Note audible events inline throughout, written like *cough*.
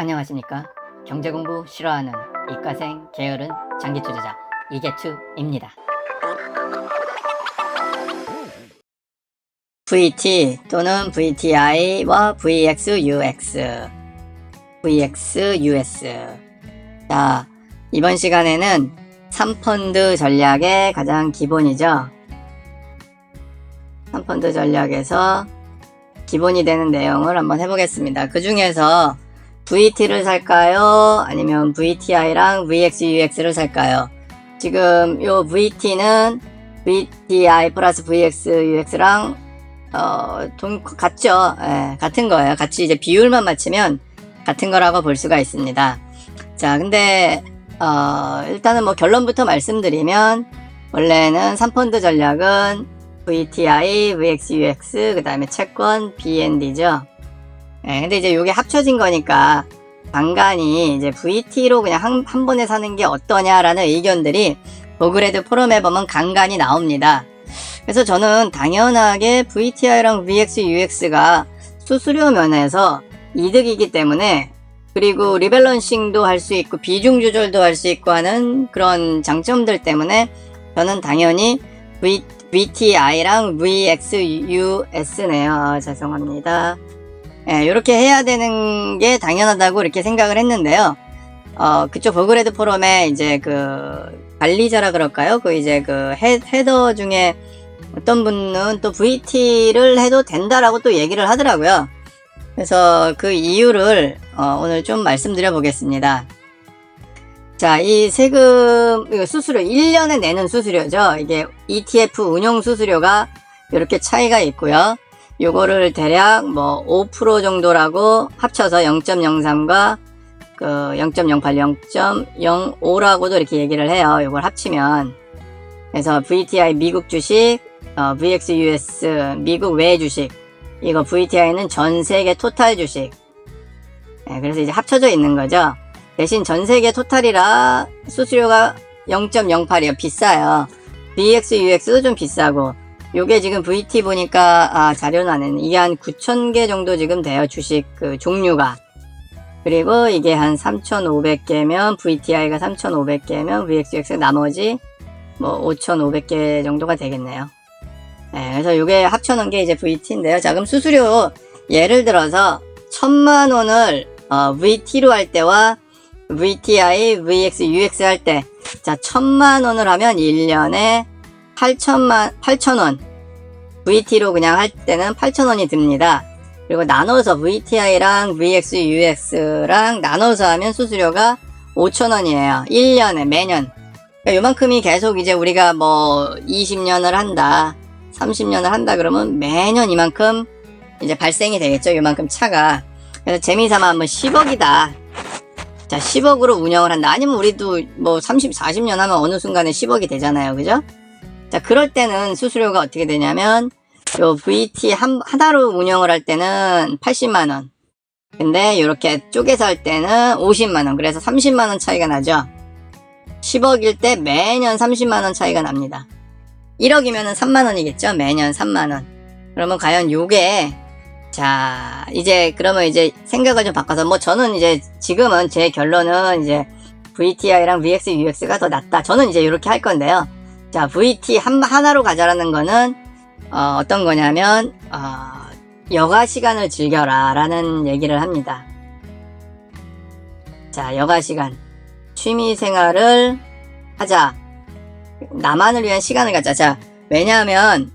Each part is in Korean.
안녕하십니까. 경제공부 싫어하는 이과생 게으른 장기투자자 이게투입니다. VT 또는 VTI와 VXUX, VXUS. 자, 이번 시간에는 3펀드 전략의 가장 기본이죠. 3펀드 전략에서 기본이 되는 내용을 한번 해보겠습니다. 그 중에서 VT를 살까요? 아니면 VTI랑 VXUX를 살까요? 지금 요 VT는 VTI 플러스 VXUX랑 어, 동, 같죠? 예, 같은 거예요. 같이 이제 비율만 맞추면 같은 거라고 볼 수가 있습니다. 자, 근데, 어, 일단은 뭐 결론부터 말씀드리면, 원래는 3펀드 전략은 VTI, VXUX, 그 다음에 채권, BND죠. 예, 근데 이제 요게 합쳐진 거니까, 간간히 이제 VT로 그냥 한, 한 번에 사는 게 어떠냐라는 의견들이 보그레드 포럼에 보면 간간히 나옵니다. 그래서 저는 당연하게 VTI랑 VXUX가 수수료 면에서 이득이기 때문에 그리고 리밸런싱도 할 수 있고 비중 조절도 할 수 있고 하는 그런 장점들 때문에 저는 당연히 v, VTI랑 VXUS네요. 아, 죄송합니다. 예, 이렇게 해야 되는 게 당연하다고 이렇게 생각을 했는데요. 어, 그쪽 버그레드 포럼에 이제 그 관리자라 그럴까요? 그 이제 그 헤, 헤더 중에 어떤 분은 또 VT를 해도 된다라고 또 얘기를 하더라고요. 그래서 그 이유를 어, 오늘 좀 말씀드려 보겠습니다. 자, 이 세금 수수료 1년에 내는 수수료죠. 이게 ETF 운용 수수료가 이렇게 차이가 있고요. 요거를 대략 뭐 5% 정도라고 합쳐서 0.03과 그 0.08, 0.05라고도 이렇게 얘기를 해요. 요걸 합치면 그래서 VTI 미국 주식, 어, VXUS 미국 외 주식, 이거 VTI는 전 세계 토탈 주식. 네, 그래서 이제 합쳐져 있는 거죠. 대신 전 세계 토탈이라 수수료가 0.08이요. 비싸요. VXUX도 좀 비싸고. 요게 지금 VT 보니까 아, 자료는. 이게 한 9,000개 정도 지금 돼요. 주식 그 종류가. 그리고 이게 한 3,500개면 VTI가 3,500개면 VXUX 나머지 뭐 5,500개 정도가 되겠네요. 네, 그래서 이게 합쳐놓은 게 이제 VT인데요. 자, 그럼 수수료 예를 들어서 천만 원을 어, VT로 할 때와 VTI, VX, UX 할 때, 자, 천만 원을 하면 1년에 8천만, 8천 원. VT로 그냥 할 때는 8천 원이 듭니다. 그리고 나눠서 VTI랑 VX, UX랑 나눠서 하면 수수료가 5천 원이에요. 1년에 매년. 그러니까 요만큼이 계속 이제 우리가 뭐 20년을 한다. 30년을 한다 그러면 매년 이만큼 이제 발생이 되겠죠. 요만큼 차가. 그래서 재미삼아 한번 10억이다. 자, 10억으로 운영을 한다. 아니면 우리도 뭐 30, 40년 하면 어느 순간에 10억이 되잖아요. 그죠? 자, 그럴 때는 수수료가 어떻게 되냐면 요 VT 한, 하나로 운영을 할 때는 80만원. 근데 이렇게 쪼개서 할 때는 50만원. 그래서 30만원 차이가 나죠. 10억일 때 매년 30만원 차이가 납니다. 1억이면은 3만원이겠죠? 매년 3만원. 그러면 과연 요게, 자, 이제, 그러면 이제 생각을 좀 바꿔서, 뭐 저는 이제 지금은 제 결론은 이제 VTI랑 VX, UX가 더 낫다. 저는 이제 이렇게 할 건데요. 자, VT 한, 하나로 가자라는 거는, 어, 떤 거냐면, 어, 여가 시간을 즐겨라. 라는 얘기를 합니다. 자, 여가 시간. 취미 생활을 하자. 나만을 위한 시간을 갖자. 자, 왜냐하면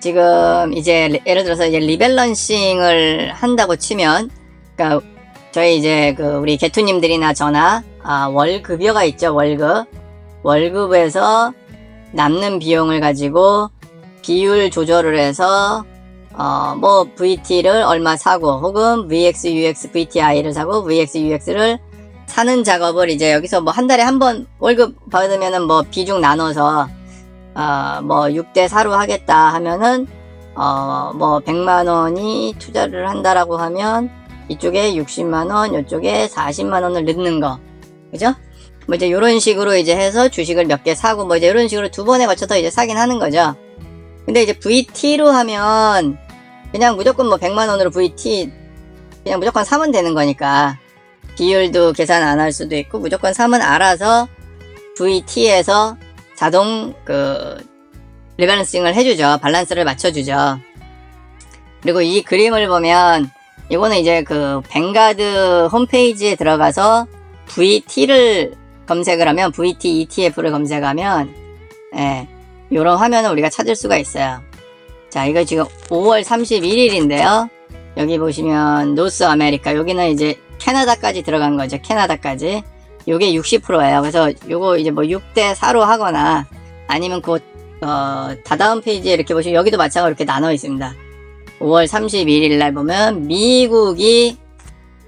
지금 이제 리- 예를 들어서 이제 리밸런싱을 한다고 치면, 그러니까 저희 이제 그 우리 개투님들이나 저나 아, 월급여가 있죠. 월급. 월급에서 남는 비용을 가지고 비율 조절을 해서 어, 뭐 VT를 얼마 사고 혹은 VX, UX, VTI를 사고 VX, UX를 사는 작업을 이제 여기서 뭐 한 달에 한 번 월급 받으면은 뭐 비중 나눠서 어 뭐 6대 4로 하겠다 하면은 어 뭐 100만 원이 투자를 한다라고 하면 이쪽에 60만 원, 이쪽에 40만 원을 넣는 거. 그죠? 뭐 이제 요런 식으로 이제 해서 주식을 몇 개 사고 뭐 이제 이런 식으로 두 번에 걸쳐서 이제 사긴 하는 거죠. 근데 이제 VT로 하면 그냥 무조건 뭐 100만 원으로 VT 그냥 무조건 사면 되는 거니까 비율도 계산 안 할 수도 있고 무조건 3은 알아서 VT에서 자동 그 리밸런싱을 해주죠. 밸런스를 맞춰주죠. 그리고 이 그림을 보면 이거는 이제 그 뱅가드 홈페이지에 들어가서 VT를 검색을 하면 VT ETF를 검색하면 예, 이런 화면을 우리가 찾을 수가 있어요. 자, 이거 지금 5월 31일인데요. 여기 보시면 노스 아메리카 여기는 이제 캐나다까지 들어간 거죠. 캐나다까지. 요게 60%예요. 그래서 요거 이제 뭐 6대 4로 하거나 아니면 그 어, 다다음 페이지에 이렇게 보시면 여기도 마찬가지로 이렇게 나눠 있습니다. 5월 31일 날 보면 미국이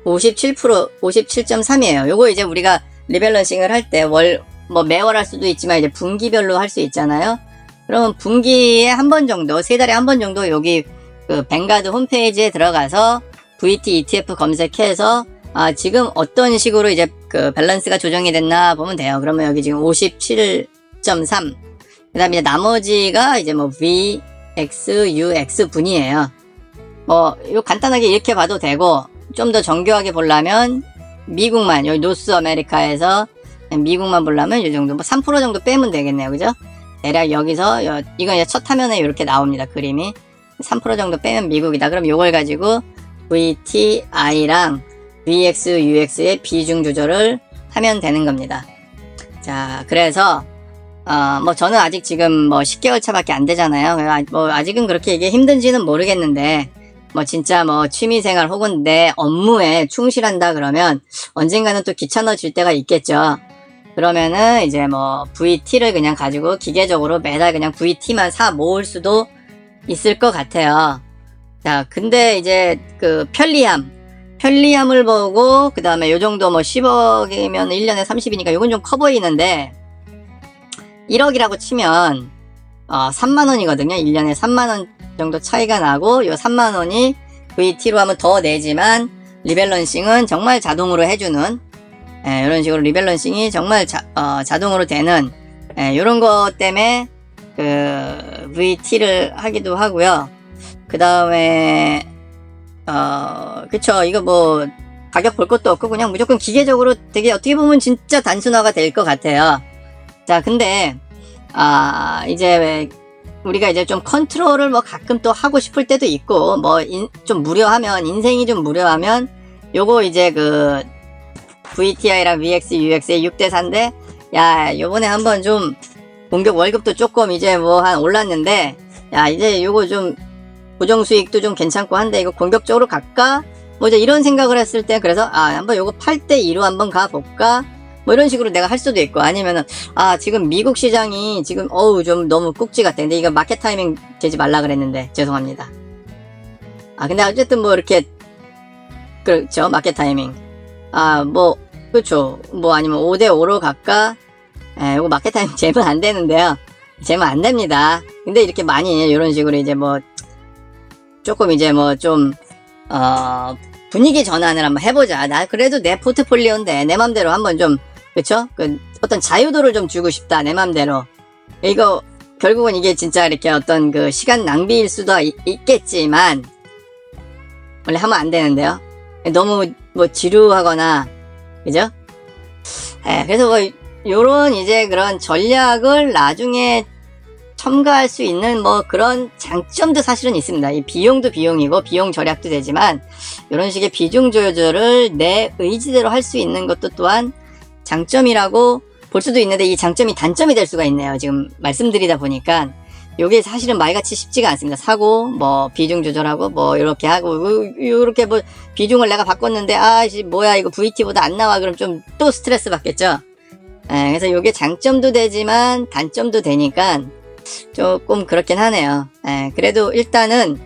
57% 57.3이에요. 요거 이제 우리가 리밸런싱을 할 때 월 뭐 매월 할 수도 있지만 이제 분기별로 할 수 있잖아요. 그러면 분기에 한 번 정도 세 달에 한 번 정도 여기 그 뱅가드 홈페이지에 들어가서 VT ETF 검색해서 아 지금 어떤 식으로 이제 그 밸런스가 조정이 됐나 보면 돼요. 그러면 여기 지금 57.3 그다음에 이제 나머지가 이제 뭐 V, X, U, X 분이에요. 뭐, 요 간단하게 이렇게 봐도 되고, 좀 더 정교하게 보려면, 미국만, 여기 노스 아메리카에서 미국만 보려면 이 정도, 뭐 3% 정도 빼면 되겠네요. 그죠? 대략 여기서, 요- 이건 첫 화면에 이렇게 나옵니다. 그림이. 3% 정도 빼면 미국이다. 그럼 요걸 가지고 VTI랑 VX, UX의 비중 조절을 하면 되는 겁니다. 자, 그래서, 어, 뭐 저는 아직 지금 뭐 10개월 차밖에 안 되잖아요. 아- 뭐 아직은 그렇게 이게 힘든지는 모르겠는데, 뭐 진짜 뭐 취미생활 혹은 내 업무에 충실한다 그러면 언젠가는 또 귀찮아질 때가 있겠죠. 그러면은 이제 뭐 VT를 그냥 가지고 기계적으로 매달 그냥 VT만 사 모을 수도 있을 것 같아요. 자, 근데 이제 그 편리함, 편리함을 보고 그 다음에 요 정도 뭐 10억이면 1년에 30이니까 요건 좀 커 보이는데 1억이라고 치면 어, 3만 원이거든요. 1년에 3만 원 정도 차이가 나고 요 3만 원이 VT로 하면 더 내지만 리밸런싱은 정말 자동으로 해주는 예, 이런 식으로 리밸런싱이 정말 자, 어, 자동으로 되는 예, 이런 것 때문에 그 VT를 하기도 하고요. 그 다음에 어 그쵸 이거 뭐 가격 볼 것도 없고 그냥 무조건 기계적으로 되게 어떻게 보면 진짜 단순화가 될 것 같아요. 자 근데 아 이제 왜 우리가 이제 좀 컨트롤을 뭐 가끔 또 하고 싶을 때도 있고 뭐 좀 무료하면 인생이 좀 무료하면 요거 이제 그 VTI랑 VX, UX의 6대 4인데 야 요번에 한번 좀 공격 월급도 조금 이제 뭐 한 올랐는데 야 이제 요거 좀 고정 수익도 좀 괜찮고 한데 이거 공격적으로 갈까? 뭐 이제 이런 생각을 했을 때 그래서 아 한번 요거 8대 2로 한번 가볼까? 뭐 이런 식으로 내가 할 수도 있고 아니면은 아 지금 미국 시장이 지금 어우 좀 너무 꾹지 같아. 근데 이거 마켓 타이밍 되지 말라 그랬는데 죄송합니다. 아 근데 어쨌든 뭐 이렇게 그렇죠 마켓 타이밍. 아 뭐 그렇죠. 뭐 아니면 5대 5로 갈까? 에 이거 마켓 타이밍 *laughs* 재면 안 되는데요. 재면 안 됩니다. 근데 이렇게 많이 이런 식으로 이제 뭐 조금 이제 뭐좀 어, 분위기 전환을 한번 해보자. 나 그래도 내 포트폴리오인데 내 맘대로 한번 좀 그쵸? 그 어떤 자유도를 좀 주고 싶다 내 맘대로. 이거 결국은 이게 진짜 이렇게 어떤 그 시간 낭비일 수도 있, 있겠지만 원래 하면 안 되는데요. 너무 뭐 지루하거나 그죠? 예, 그래서 뭐 요런 이제 그런 전략을 나중에 첨가할 수 있는 뭐 그런 장점도 사실은 있습니다. 이 비용도 비용이고 비용 절약도 되지만 이런 식의 비중 조절을 내 의지대로 할 수 있는 것도 또한 장점이라고 볼 수도 있는데 이 장점이 단점이 될 수가 있네요. 지금 말씀드리다 보니까 이게 사실은 말같이 쉽지가 않습니다. 사고 뭐 비중 조절하고 뭐 이렇게 하고 이렇게 뭐 비중을 내가 바꿨는데 아씨 뭐야 이거 VT보다 안 나와 그럼 좀 또 스트레스 받겠죠. 예, 그래서 이게 장점도 되지만 단점도 되니까 조금 그렇긴 하네요. 예, 그래도 일단은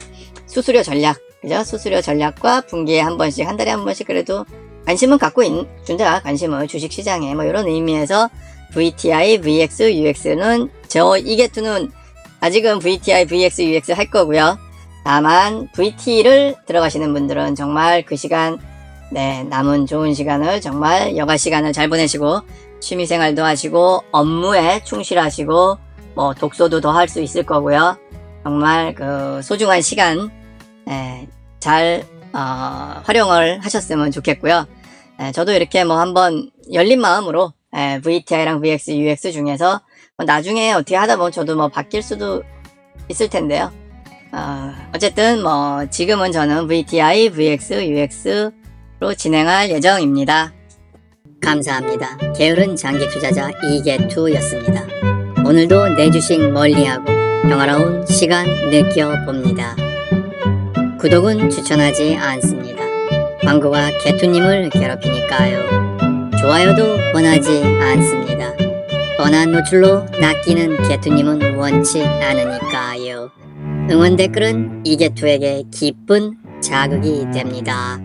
수수료 전략, 그죠? 수수료 전략과 분기에 한 번씩, 한 달에 한 번씩 그래도 관심은 갖고 있, 준다, 관심을 주식시장에. 뭐 이런 의미에서 VTI, VX, UX는 저 이게 투는 아직은 VTI, VX, UX 할 거고요. 다만 VT를 들어가시는 분들은 정말 그 시간, 네, 남은 좋은 시간을 정말 여가 시간을 잘 보내시고 취미생활도 하시고 업무에 충실하시고 뭐 독서도 더 할 수 있을 거고요. 정말 그 소중한 시간 에, 잘 어, 활용을 하셨으면 좋겠고요. 예, 저도 이렇게 뭐 한번 열린 마음으로 예, VTI랑 VX, UX 중에서 뭐 나중에 어떻게 하다 보면 저도 뭐 바뀔 수도 있을 텐데요. 어, 어쨌든 뭐 지금은 저는 VTI, VX, UX로 진행할 예정입니다. 감사합니다. 게으른 장기 투자자 이게투였습니다. 오늘도 내 주식 멀리하고 평화로운 시간 느껴봅니다. 구독은 추천하지 않습니다. 광고가 개투님을 괴롭히니까요. 좋아요도 원하지 않습니다. 뻔한 노출로 낚이는 개투님은 원치 않으니까요. 응원 댓글은 이개투에게 기쁜 자극이 됩니다.